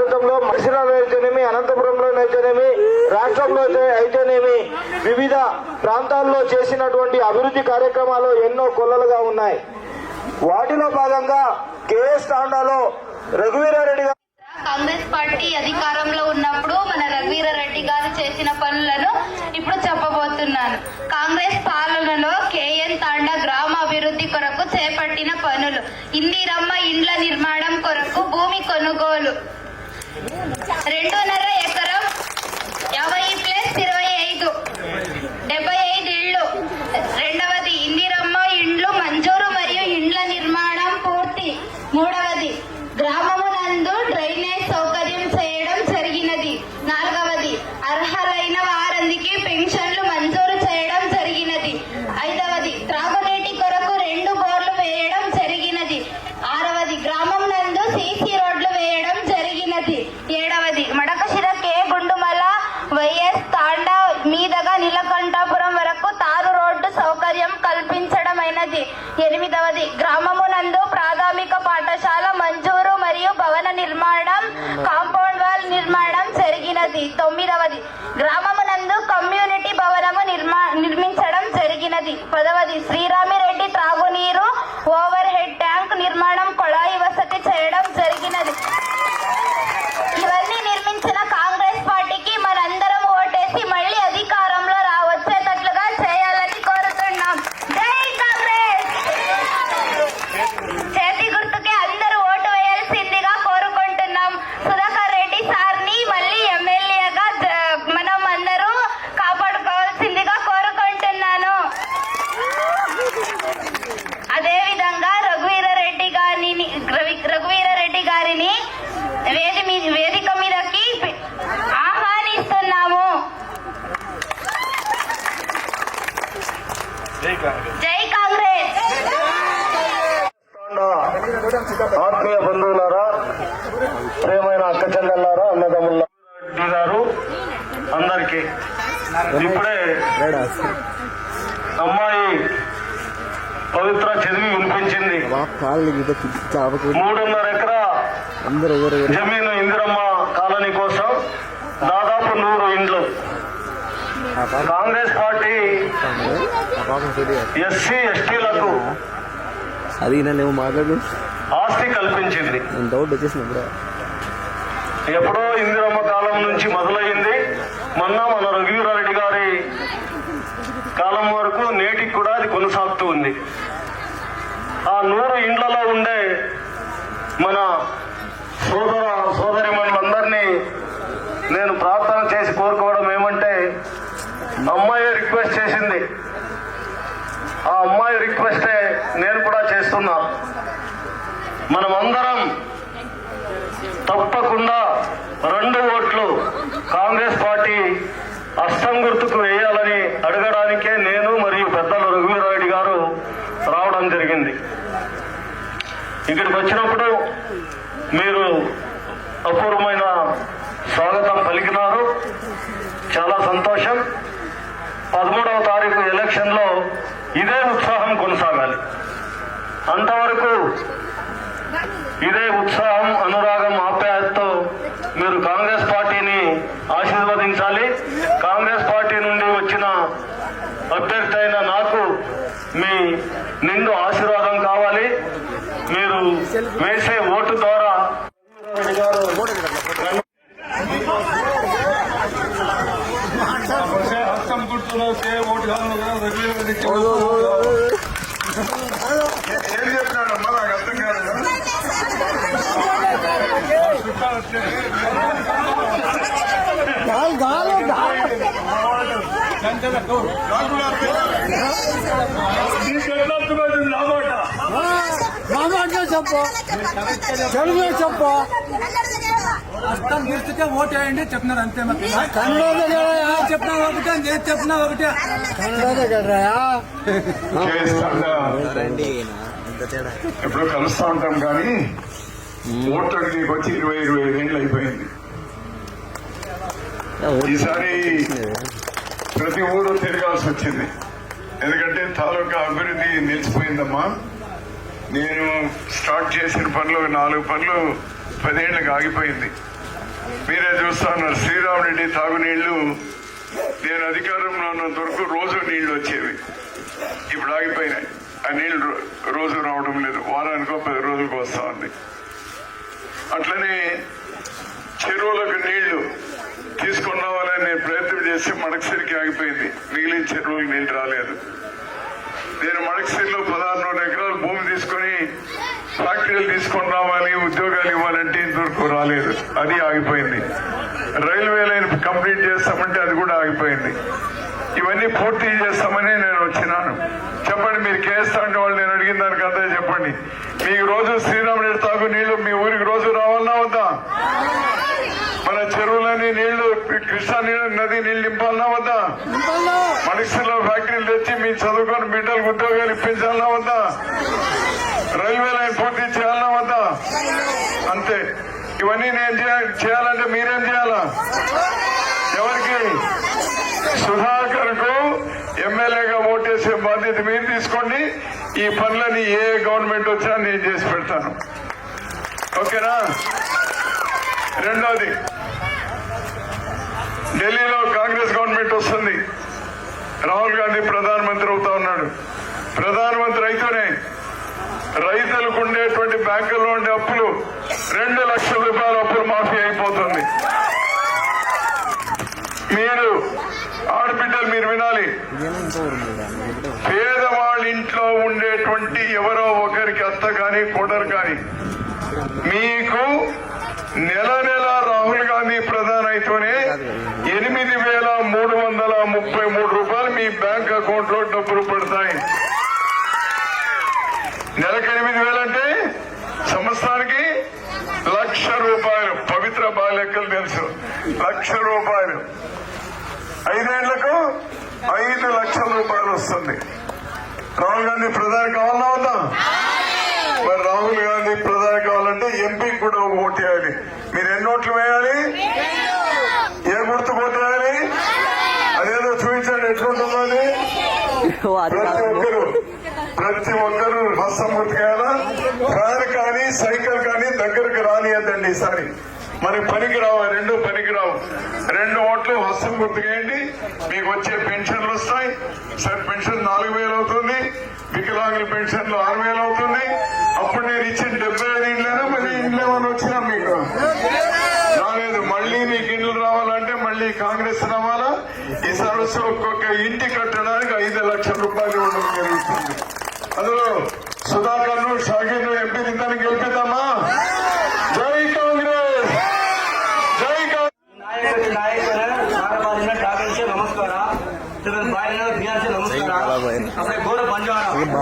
ప్రాంతంలో మసిరాలో అయితేనేమి అనంతపురంలో అయితేనేమి రాష్ట్రంలో అయితేనేమి వివిధ ప్రాంతాల్లో చేసినటువంటి అభివృద్ధి కార్యక్రమాలు ఎన్నో కొల్లలుగా ఉన్నాయి. వాటిలో భాగంగా కేఎస్ తాండాలో రఘువీరారెడ్డి గారు కాంగ్రెస్ పార్టీ అధికారంలో ఉన్నప్పుడు మన రఘువీరారెడ్డి గారు చేసిన పనులను ఇప్పుడు చెప్పబోతున్నాను కాంగ్రెస్ పాలనలో కేఎన్ తాండా గ్రామ అభివృద్ధి కొరకు చేపట్టిన పనులు ఇందిరమ్మ ఇండ్ల నిర్మాణం కొరకు భూమి కొనుగోలు రెండున్నర ఎకరం యాభై ప్లస్ ఇరవై ఐదు డెబ్బై ఐదు ఇళ్ళు రెండవది ఇందిరమ్మ ఇండ్లు మంజూరు మరియు ఇండ్ల నిర్మాణం పూర్తి మూడవది గ్రామమునందు డ్రైనేజ్ సౌకర్యం చేయడం జరిగినది నాలుగవది అర్హులైన వారందికి పెన్షన్లు మంజూరు చేయడం జరిగినది ఐదవది త్రాగునీటి కొరకు రెండు బోర్లు వేయడం జరిగినది ఆరవది గ్రామం నందు సీసీ రోడ్లు వేయడం జరిగినది ఏడవది మడకశిర కే గుండుమల వైఎస్ తాండా మీదుగా నీలకంఠాపురం వరకు తారు రోడ్డు సౌకర్యం కల్పించడమైనది ఎనిమిదవది గ్రామమునందు ప్రాథమిక పాఠశాల మంజూరు మరియు భవన నిర్మాణం కాంపౌండ్ వాల్ నిర్మాణం జరిగినది తొమ్మిదవది గ్రామమునందు కమ్యూనిటీ భవనము నిర్మా నిర్మించడం జరిగినది. పదవది శ్రీరామి జై కాంగ్రెస్. ఆత్మీయ బంధువులారా ప్రేమైన అక్క చెల్లెల్లారా అన్నదమ్ముల గారు అందరికి. ఇప్పుడే అమ్మాయి పవిత్ర చదివి వినిపించింది. మూడున్నర ఎకరా జమీను ఇందిరమ్మ కాలనీ కోసం దాదాపు నూరు ఇండ్లు. కాంగ్రెస్ పార్టీ ఎస్సీ ఎస్టీలకు అది నన్ను మాట్లాడు. ఆస్తి కల్పించింది. నేను డౌట్ వచ్చేసిన ఇప్పుడు ఎప్పుడో ఇందిరమ్మ కాలం నుంచి మొదలైంది. మొన్న మన రఘువీరారెడ్డి గారి కాలం వరకు నేటికి కూడా అది కొనసాగుతూ ఉంది. ఆ నూరు ఇండ్లలో ఉండే మన సోదర సోదరి మనందరినీ నేను ప్రార్థన చేసి కోరుకోవడం ఏమంటే అమ్మాయి రిక్వెస్ట్ చేసింది ఆ అమ్మాయి రిక్వెస్టే నేను కూడా చేస్తున్నా. మనమందరం తప్పకుండా రెండు ఓట్లు కాంగ్రెస్ పార్టీ అస్తం గుర్తుకు వేయాలని అడగడానికే నేను మరియు పెద్దలు రఘువీరాయుడు గారు రావడం జరిగింది. ఇక్కడికి వచ్చినప్పుడు మీరు అపూర్వమైన స్వాగతం పలికినారు. చాలా సంతోషం. పదమూడవ తారీఖు ఎలక్షన్లో ఇదే ఉత్సాహం కొనసాగాలి. అంతవరకు ఇదే ఉత్సాహం అనురాగం ఆప్యాయతతో మీరు కాంగ్రెస్ పార్టీని ఆశీర్వదించాలి. కాంగ్రెస్ పార్టీ నుండి వచ్చిన అభ్యర్థి అయిన నాకు మీ నిండు ఆశీర్వాదం కావాలి. మీరు వేసే ఓటు ద్వారా ఓటు ఏం చెప్పినాడమ్మా నాకు అర్థం కాదు చెప్పు తెలుగు చెప్పు. అర్థం గుర్తుకే ఓటు వేయండి చెప్పినారు అంతే మరి చెప్పినా ఒకటే నేను చెప్పినా ఒకటే. ఎప్పుడో కలుస్తా ఉంటాం కానీ ఓట్లకి నీకు వచ్చి ఇరవై ఇరవై ఐదేళ్ళు అయిపోయింది. ఈసారి ప్రతి ఊరు తిరగాల్సి వచ్చింది. ఎందుకంటే తాలూకా అభివృద్ధి నిలిచిపోయిందమ్మా. నేను స్టార్ట్ చేసిన పనులు నాలుగు పనులు పదేళ్ళకి ఆగిపోయింది. మీరే చూస్తా ఉన్నారు శ్రీరామరెడ్డి తాగునీళ్ళు నేను అధికారంలో ఉన్నంత వరకు రోజు నీళ్ళు వచ్చేవి. ఇప్పుడు ఆగిపోయినాయి. ఆ నీళ్ళు రోజు రావడం లేదు. వారానికో పది రోజులకు వస్తా ఉంది. అట్లనే చెరువులకు నీళ్ళు తీసుకొని రావాలని ప్రయత్నం చేసి మడకసిరికి ఆగిపోయింది. మిగిలిన చెరువులకు నీళ్ళు రాలేదు. నేను మడకసిరిలో పదహారు నూరు ఎకరాలు భూమి తీసుకొని ఫ్యాక్టరీలు తీసుకొని రావాలి ఉద్యోగాలు ఇవ్వాలంటే ఇంతవరకు రాలేదు. అది ఆగిపోయింది. రైల్వే లైన్ కంప్లీట్ చేస్తామంటే అది కూడా ఆగిపోయింది. ఇవన్నీ పూర్తి చేస్తామని నేను వచ్చినాను. చెప్పండి మీరు కేస్తా అంటే వాళ్ళు నేను అడిగిన దానికి అంతే చెప్పండి. మీకు రోజు శ్రీరామరెడ్డి తాగు నీళ్ళు మీ ఊరికి రోజు రావాలన్నా వద్దా? మన చెరువులని నీళ్ళు కృష్ణా నీళ్ళు నది నీళ్ళు నింపాలన్నా వద్దా? మనుషుల్లో ఫ్యాక్టరీలు తెచ్చి మీ చదువుకొని బిడ్డలకు ఉద్యోగాలు ఇప్పించాలన్నా వద్దా రైల్వే లైన్ పూర్తి చేయాలన్నా వద్దా అంతే ఇవన్నీ నేను చేయ- చేయాలంటే మీరేం చేయాలా ఎవరికి సుధాకర్కు చేసే బాధ్యత మీరు తీసుకోండి. ఈ పనులని ఏ గవర్నమెంట్ వచ్చినా నేను చేసి పెడతాను. ఓకేనా? రెండోది ఢిల్లీలో కాంగ్రెస్ గవర్నమెంట్ వస్తుంది. రాహుల్ గాంధీ ప్రధానమంత్రి అవుతా ఉన్నాడు. ప్రధానమంత్రి అయితేనే రైతులకు ఉండేటువంటి బ్యాంకుల్లో ఉండే అప్పులు రెండు లక్షల రూపాయల అప్పులు మాఫీ అయిపోతుంది. మీరు ఆడబిడ్డలు మీరు వినాలి. పేదవాళ్ళ ఇంట్లో ఉండేటువంటి ఎవరో ఒకరికి అత్త కానీ కోడరు కానీ మీకు నెల నెల రాహుల్ గాంధీ ప్రధాన అయితేనే ఎనిమిది వేల మూడు వందల ముప్పై మూడు రూపాయలు మీ బ్యాంక్ అకౌంట్లో డబ్బులు పడతాయి. నెలకు ఎనిమిది వేలంటే సంవత్సరానికి లక్ష రూపాయలు. పవిత్ర బాలెక్కలు తెలుసు. లక్ష రూపాయలు. ఐదేళ్ళకు ఐదు లక్షల రూపాయలు వస్తుంది. రాహుల్ గాంధీ ప్రధాని కావాలన్నా వద్దా మరి రాహుల్ గాంధీ ప్రధాని కావాలంటే ఎంపీకి కూడా ఒక ఓటు వేయాలి. మీరు ఎన్ని ఓట్లు వేయాలి? ఏ గుర్తు ఓటు వేయాలి అదేదో చూపించండి ఎట్లుంటుందో అది? ప్రతి ఒక్కరు ప్రతి ఒక్కరు హస్తం కారు కానీ సైకిల్ కానీ దగ్గరకు రానియద్దండి ఈసారి. మరి పనికిరావు రెండు పనికిరావు. రెండు ఓట్లు హస్తం గుర్తుకేయండి. మీకు వచ్చే పెన్షన్లు వస్తాయి. సార్ పెన్షన్ నాలుగు వేలు అవుతుంది. వికలాంగుల పెన్షన్లు ఆరు వేలు అవుతుంది. అప్పుడు నేను ఇచ్చిన డెబ్బై ఐదు ఇండ్లేనా? మళ్ళీ ఇండ్లు ఏమైనా వచ్చినా మీకు? రాలేదు మళ్ళీ మీకు ఇండ్లు రావాలంటే మళ్ళీ కాంగ్రెస్ రావాలా? ఈ సరస్సు ఒక్కొక్క ఇంటి కట్టడానికి ఐదు లక్షల రూపాయలు ఇవ్వడం జరుగుతుంది. అందులో సుధాకర్ను షాకీర్ను ఎంపీ ఇద్దరిని గెలిపి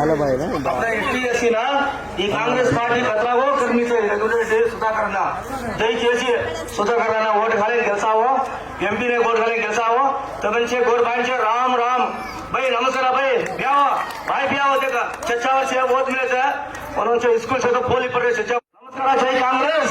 मतलब आहे ना आपल्या एसटी एससी ना ही काँग्रेस पार्टी बदलावं कर्मीचं रेग्युलेटरी सुधाकरांना जय केसी सुधाकरांना वोट घालेन गेलसावं एमपीने वोट घालेन गेलसावं तगनचे गोरबाईंचे राम राम भाई नमस्कार भाई ब्यावा भाई ब्यावा ते का चच्चा वर्षे वोट मिले थे और उनसे स्कूल से तो पोली पर चच्चा नमस्कार जय कांग्रेस